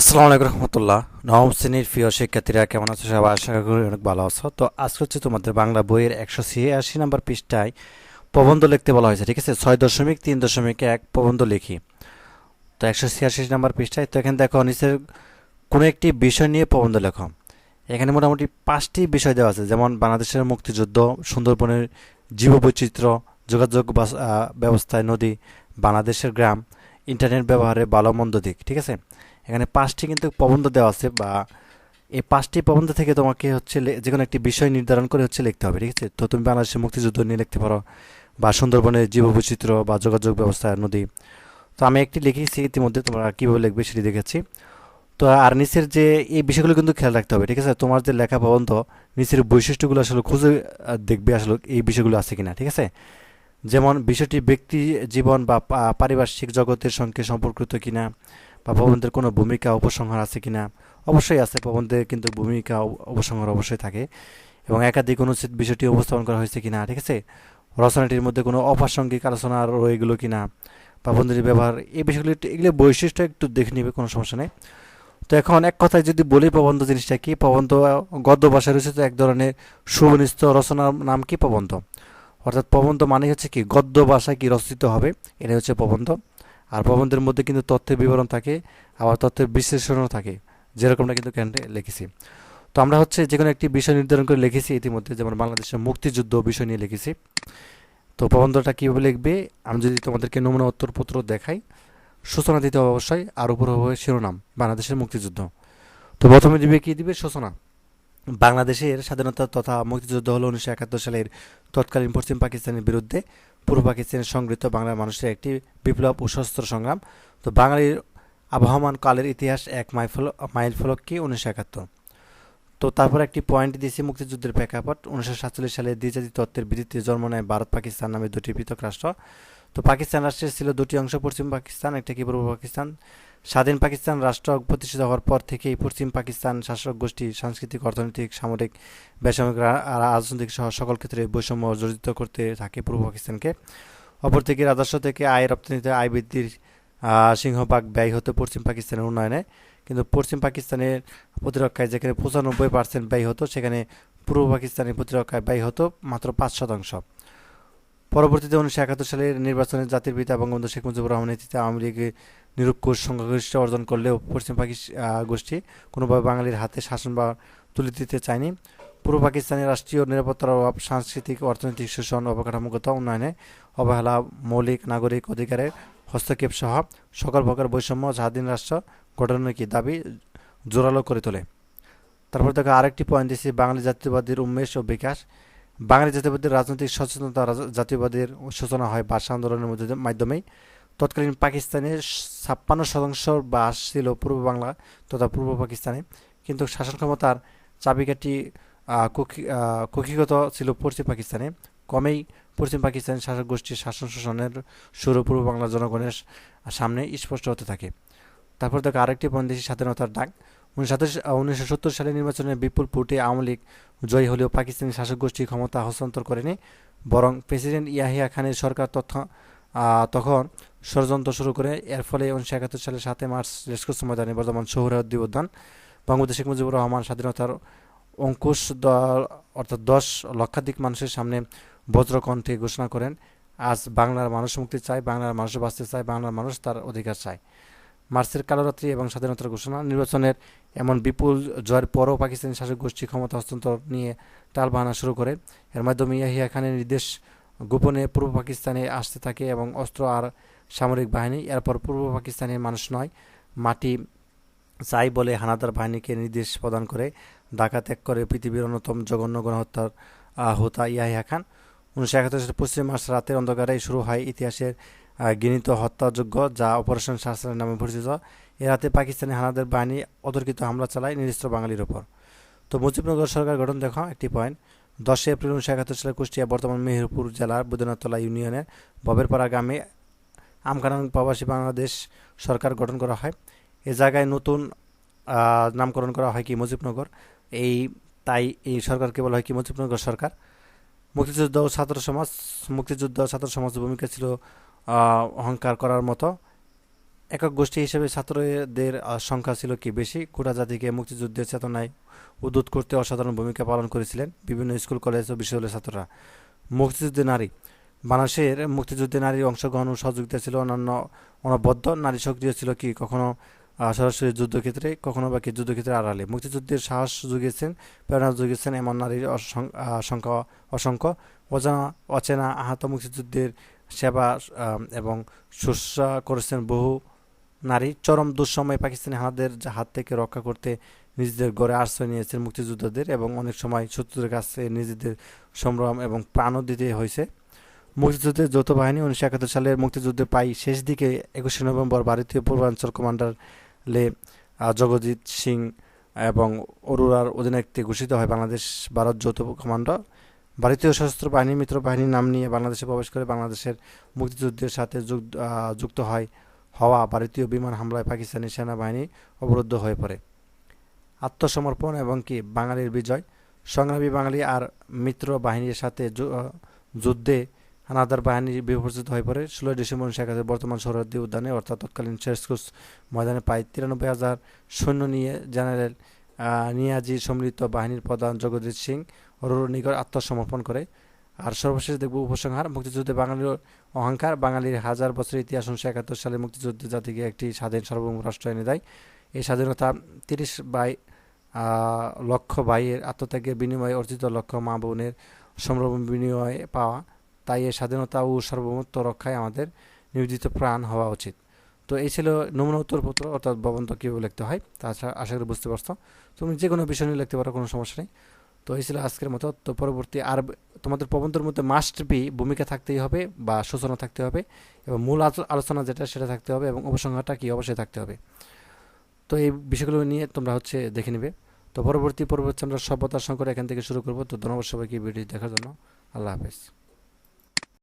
আসসালামু আলাইকুম রহমতুল্লাহ। নবম শ্রেণির প্রিয় শিক্ষার্থীরা, কেমন আছো সবাই? আশা করি অনেক ভালো আছো। তো আজকে হচ্ছে তোমাদের বাংলা বইয়ের একশো ছিয়াশি নম্বর পৃষ্ঠায় প্রবন্ধ লিখতে বলা হয়েছে, ঠিক আছে? ছয় দশমিক তিন দশমিক এক প্রবন্ধ লিখি। তো একশো ছিয়াশি নম্বর পৃষ্ঠায়, তো এখানে দেখো, নিচের কোনো একটি বিষয় নিয়ে প্রবন্ধ লেখো। এখানে মোটামুটি পাঁচটি বিষয় দেওয়া আছে, যেমন বাংলাদেশের মুক্তিযুদ্ধ, সুন্দরবনের জীববৈচিত্র্য, যোগাযোগ ব্যবস্থায় নদী, বাংলাদেশের গ্রাম, ইন্টারনেট ব্যবহারে ভালো মন্দ দিক, ঠিক আছে? এখানে পাঁচটি কিন্তু প্রবন্ধ দেওয়া আছে বা এই পাঁচটি প্রবন্ধ থেকে তোমাকে হচ্ছে যে কোনো একটি বিষয় নির্ধারণ করে হচ্ছে লিখতে হবে, ঠিক আছে? তো তুমি বাংলাদেশের মুক্তিযুদ্ধ নিয়ে লিখতে পারো বা সুন্দরবনের জীববৈচিত্র্য বা যোগাযোগ ব্যবস্থা, নদী। তো আমি একটি লিখেছি ইতিমধ্যে, তোমরা কীভাবে লিখবে সেটি দেখেছি। তো আর নিচের যে এই বিষয়গুলো কিন্তু খেয়াল রাখতে হবে, ঠিক আছে? তোমার যে লেখা প্রবন্ধ, নিচের বৈশিষ্ট্যগুলো আসলে খুঁজে দেখবে আসলে এই বিষয়গুলো আছে কিনা, ঠিক আছে? যেমন বিষয়টি ব্যক্তি জীবন বা পারিপার্শ্বিক জগতের সঙ্গে সম্পর্কিত কিনা বা প্রবন্ধের কোনো ভূমিকা উপসংহার আছে কিনা অবশ্যই আছে প্রবন্ধে কিন্তু ভূমিকা উপসংহার অবশ্যই থাকে এবং একাধিক অনুচ্ছেদ বিষয়টি উপস্থাপন করা হয়েছে কিনা ঠিক আছে? রচনাটির মধ্যে কোনো অপ্রাসঙ্গিক আলোচনা রয়ে গেলো কিনা বা ব্যবহার এই বিষয়গুলো একটু, এগুলো বৈশিষ্ট্য একটু দেখে নিবে, কোনো সমস্যা নেই। তো এখন এক কথায় যদি বলি প্রবন্ধ জিনিসটা কি? প্রবন্ধ গদ্য ভাষায় রচিত এক ধরনের সুবনিস্থ রচনার নাম কি প্রবন্ধ অর্থাৎ প্রবন্ধ মানে হচ্ছে কি, গদ্য ভাষায় কি রচিত হবে এটা হচ্ছে প্রবন্ধ আর প্রবন্ধের মধ্যে কিন্তু তথ্যের বিবরণ থাকে, আবার তথ্যের বিশ্লেষণও থাকে। যেরকমটা কিন্তু ক্যান্ডে লিখেছি। তো আমরা হচ্ছে যে কোনো একটি বিষয় নির্ধারণ করে লিখেছি ইতিমধ্যে, যেমন বাংলাদেশের মুক্তিযুদ্ধ বিষয় নিয়ে লিখেছি। তো প্রবন্ধটা কীভাবে লিখবে? আমি যদি তোমাদেরকে নমুনা উত্তরপত্র দেখাই, সূচনা দিতে হবে অবশ্যই, আর উপর হবে শিরোনাম, বাংলাদেশের মুক্তিযুদ্ধ। তো প্রথমে দিবে কী দিবে? সূচনা। বাংলাদেশের স্বাধীনতা তথা মুক্তিযুদ্ধ হলো উনিশশো একাত্তর সালের তৎকালীন পশ্চিম পাকিস্তানের বিরুদ্ধে পূর্ব পাকিস্তানের সংগৃহীত বাংলার মানুষের একটি বিপ্লব ও সশস্ত্র সংগ্রাম। তো বাঙালির আবহমান কালের ইতিহাস এক মাইল মাইল ফলক কি উনিশশো একাত্তর। তো তারপর একটি পয়েন্ট দিয়েছি মুক্তিযুদ্ধের প্রেক্ষাপট। উনিশশো সাতচল্লিশ সালে দ্বিজাতি তত্ত্বের ভিত্তিতে জন্ম নেয় ভারত পাকিস্তান নামে দুটি পৃথক রাষ্ট্র। তো পাকিস্তান রাষ্ট্রের ছিল দুটি অংশ, পশ্চিম পাকিস্তান, একটা কি পূর্ব পাকিস্তান। স্বাধীন পাকিস্তান রাষ্ট্র প্রতিষ্ঠিত হওয়ার পর থেকেই পশ্চিম পাকিস্তান শাসক গোষ্ঠী, সাংস্কৃতিক, অর্থনৈতিক, সামরিক, বেসামরিক রাজনৈতিক সহ সকল ক্ষেত্রে বৈষম্য জড়িত করতে থাকে পূর্ব পাকিস্তানকে। অপরদিকে রাজস্ব থেকে আয় রপ্তানিতে আয় বৃদ্ধির সিংহভাগ ব্যয় হতো পশ্চিম পাকিস্তানের উন্নয়নে। কিন্তু পশ্চিম পাকিস্তানের প্রতিরক্ষায় যেখানে পঁচানব্বই পার্সেন্ট ব্যয় হতো, সেখানে পূর্ব পাকিস্তানের প্রতিরক্ষায় ব্যয় হতো মাত্র পাঁচ শতাংশ। পরবর্তীতে উনিশশো একাত্তর সালের নির্বাচনে জাতির পিতা বঙ্গবন্ধু শেখ মুজিবুর রহমানের নেতৃত্বে আওয়ামী লীগ নিরঙ্কুশ সংখ্যাগরিষ্ঠ অর্জন করলেও পশ্চিম পাকিস্তান গোষ্ঠী কোনোভাবে বাঙালির হাতে শাসন বা তুলে দিতে চায়নি। পূর্ব পাকিস্তানের রাষ্ট্রীয় নিরাপত্তার অভাব, সাংস্কৃতিক, অর্থনৈতিক শোষণ, অবকাঠামোগত উন্নয়নে অবহেলা, মৌলিক নাগরিক অধিকারের হস্তক্ষেপ সহ সকল প্রকার বৈষম্য স্বাধীন রাষ্ট্র গঠনের কি দাবি জোরালো করে তোলে। তারপর দেখো আরেকটি পয়েন্ট দিচ্ছি বাঙালি জাতীয়বাদীর উন্মেষ ও বিকাশ। বাঙালি জাতীয়বাদীর রাজনৈতিক সচেতনতা জাতীয়বাদীর সূচনা হয় ভাষা আন্দোলনের মধ্যে, মাধ্যমেই। তৎকালীন পাকিস্তানের ছাপ্পান্ন শতাংশ বাস ছিল পূর্ব বাংলা তথা পূর্ব পাকিস্তানে। কিন্তু শাসন ক্ষমতার চাবিকাঠি কুক্ষি- ছিল পশ্চিম পাকিস্তানে। কমেই পশ্চিম পাকিস্তানের শাসক গোষ্ঠীর শাসন শোষণের শুরু পূর্ব বাংলার জনগণের সামনে স্পষ্ট হতে থাকে। তারপর দেখো আরেকটি পয়েন্ট স্বাধীনতার ডাক। উনিশশো সত্তর সালে নির্বাচনে বিপুল ভোটে আওয়ামী লীগ জয়ী হলেও পাকিস্তানি শাসক গোষ্ঠী ক্ষমতা হস্তান্তর করেনি। বরং প্রেসিডেন্ট ইয়াহিয়া খানের সরকার তথ্য তখন ষড়যন্ত্র শুরু করে, এর ফলে উনিশশো একাত্তর সালে সাতই মার্চ রেসকোর্স ময়দানে বর্তমান সোহরাওয়ার্দী উদ্যান বঙ্গবন্ধু শেখ মুজিবুর রহমান স্বাধীনতার অঙ্কুশ অর্থাৎ দশ লক্ষাধিক মানুষের সামনে বজ্রকণ্ঠে ঘোষণা করেন, আজ বাংলার মানুষ মুক্তি চায়, বাংলার মানুষ বাঁচতে চায়, বাংলার মানুষ তার অধিকার চায়। মার্চের কালোরাত্রি এবং স্বাধীনতার ঘোষণা, নির্বাচনের এমন বিপুল জয়ের পরও পাকিস্তানি শাসক গোষ্ঠী ক্ষমতা হস্তান্তর নিয়ে টালবাহানা শুরু করে। এর মাধ্যমে ইয়াহিয়া খানের নির্দেশ গোপনে পূর্ব পাকিস্তানে আসতে থাকে এবং অস্ত্র আর সামরিক বাহিনী, এরপর পূর্ব পাকিস্তানের মানুষ নয়, মাটি চাই বলে হানাদার বাহিনীকে নির্দেশ প্রদান করে ঢাকা ত্যাগ করে পৃথিবীর অন্যতম জঘন্য গণহত্যার হোতা ইয়াহিয়া খান। উনিশশো একাত্তর সালের পশ্চিম মার্চ রাতের অন্ধকারে শুরু হয় ইতিহাসের ঘৃণিত হত্যাযোগ্য যা অপারেশন শাসনের নামে পরিচিত। এ রাতে পাকিস্তানি হানাদার বাহিনী অতর্কিত হামলা চালায় নিরস্ত্র বাঙালির ওপর। তো মুজিবনগর সরকার গঠন, দেখো, একটি পয়েন্ট দশই এপ্রিল উনিশশো একাত্তর সালে কুষ্টিয়া বর্তমান মেহেরপুর জেলার বৈদ্যনাথতলা ইউনিয়নের ববেরপাড়া গ্রামে আমকানান প্রবাসী বাংলাদেশ সরকার গঠন করা হয়। এ জায়গায় নতুন নামকরণ করা হয় কি মুজিবনগর। এই, তাই এই সরকারকে বলা হয় কি মুজিবনগর সরকার। মুক্তিযুদ্ধ ও ছাত্র সমাজ, মুক্তিযুদ্ধ ছাত্র সমাজের ভূমিকা ছিল অহংকার করার মতো। একক গোষ্ঠী হিসেবে ছাত্রদের সংখ্যা ছিল কি বেশি? গোটা জাতিকে মুক্তিযুদ্ধের চেতনায় উদ্বুদ্ধ করতে অসাধারণ ভূমিকা পালন করেছিলেন বিভিন্ন স্কুল, কলেজ ও বিশ্ববিদ্যালয়ের ছাত্ররা। মুক্তিযুদ্ধে নারী বাংলাদেশের মুক্তিযুদ্ধে নারীর অংশগ্রহণ সহযোগিতা ছিল অন্যান্য অনবদ্য। নারী সক্রিয় ছিল কি? কখনো সরাসরি যুদ্ধক্ষেত্রে কখনো বা কি যুদ্ধক্ষেত্রে আড়ালে। মুক্তিযুদ্ধের সাহস জুগিয়েছেন প্রেরণা জুগিয়েছেন এমন নারীর অসং- আহ, সংখ্যা অসংখ্য। অজানা অচেনা আহত মুক্তিযুদ্ধের সেবা এবং শুশ্রূষা করেছেন বহু নারী। চরম দুঃসময়ে পাকিস্তানি হানাদের হাত থেকে রক্ষা করতে নিজেদের গড়ে আশ্রয় নিয়েছেন মুক্তিযোদ্ধাদের এবং অনেক সময় শত্রুদের কাছে নিজেদের সংগ্রাম এবং প্রাণও দিতে হয়েছে। মুক্তিযুদ্ধের যৌথ বাহিনী উনিশশো একাত্তর সালের মুক্তিযুদ্ধে পাই শেষ দিকে একুশে নভেম্বর ভারতীয় পূর্বাঞ্চল কমান্ডার লে জগজিৎ সিং এবং অরুরার অধিনায়কত্বে ঘোষিত হয় বাংলাদেশ ভারত যৌথ কমান্ডার ভারতীয় সশস্ত্র বাহিনী মিত্র বাহিনীর নাম নিয়ে বাংলাদেশে প্রবেশ করে বাংলাদেশের মুক্তিযুদ্ধের সাথে যুক্ত হয় হওয়া ভারতীয় বিমান হামলায় পাকিস্তানি সেনাবাহিনী অবরুদ্ধ হয়ে পড়ে। আত্মসমর্পণ এবং কি বাঙালির বিজয়। সংগ্রামী বাঙালি আর মিত্র বাহিনীর সাথে যুদ্ধে হানাদার বাহিনী বিপর্যিত হয়ে পড়ে। ষোলোই ডিসেম্বর উনিশশো একাত্তর বর্তমান সরহদ্দি উদ্যানে, অর্থাৎ তৎকালীন শেরস্কুস ময়দানে প্রায় তিরানব্বই হাজার সৈন্য নিয়ে জেনারেল নিয়াজি সম্মিলিত বাহিনীর প্রধান জগজিৎ সিং অরুর নিকট আত্মসমর্পণ করে। আর সর্বশেষ দেখব উপসংহার, মুক্তিযুদ্ধে বাঙালির অহংকার, বাঙালির হাজার বছরের ইতিহাস উনিশশো একাত্তর সালে মুক্তিযুদ্ধ জাতিকে একটি স্বাধীন সার্বভৌম রাষ্ট্র এনে দেয়। এই স্বাধীনতা তিরিশ বাই লক্ষ ভাইয়ের আত্মত্যাগের বিনিময়ে অর্জিত লক্ষ মা বোনের সম্ভ্রম বিনিময়ে পাওয়া তাই এই স্বাধীনতা ও সার্বভৌমত্ব রক্ষায় আমাদের নিয়োজিত প্রাণ হওয়া উচিত। তো এই ছিল নমুনা উত্তরপত্র, অর্থাৎ প্রবন্ধ কীভাবে লিখতে হয় তাছাড়া আশা করি বুঝতে পারছ। তুমি যে কোনো বিষয় নিয়ে লিখতে পারো, কোনো সমস্যা নেই। তো এই ছিল আজকের মতো। তো পরবর্তী আর তোমাদের প্রবন্ধের মধ্যে মাস্ট বি ভূমিকা থাকতেই হবে বা সূচনা থাকতে হবে এবং মূল আলো- আলোচনা যেটা সেটা থাকতে হবে এবং উপসংহারটা কি অবশ্যই থাকতে হবে। তো এই বিষয়গুলো নিয়ে তোমরা হচ্ছে দেখে নেবে। তো পরবর্তী পরবর্তী আমরা সভ্যতার সংকট এখান থেকে শুরু করব। তো ধন্যবাদ সবাইকে ভিডিও দেখার জন্য। আল্লাহ হাফেজ।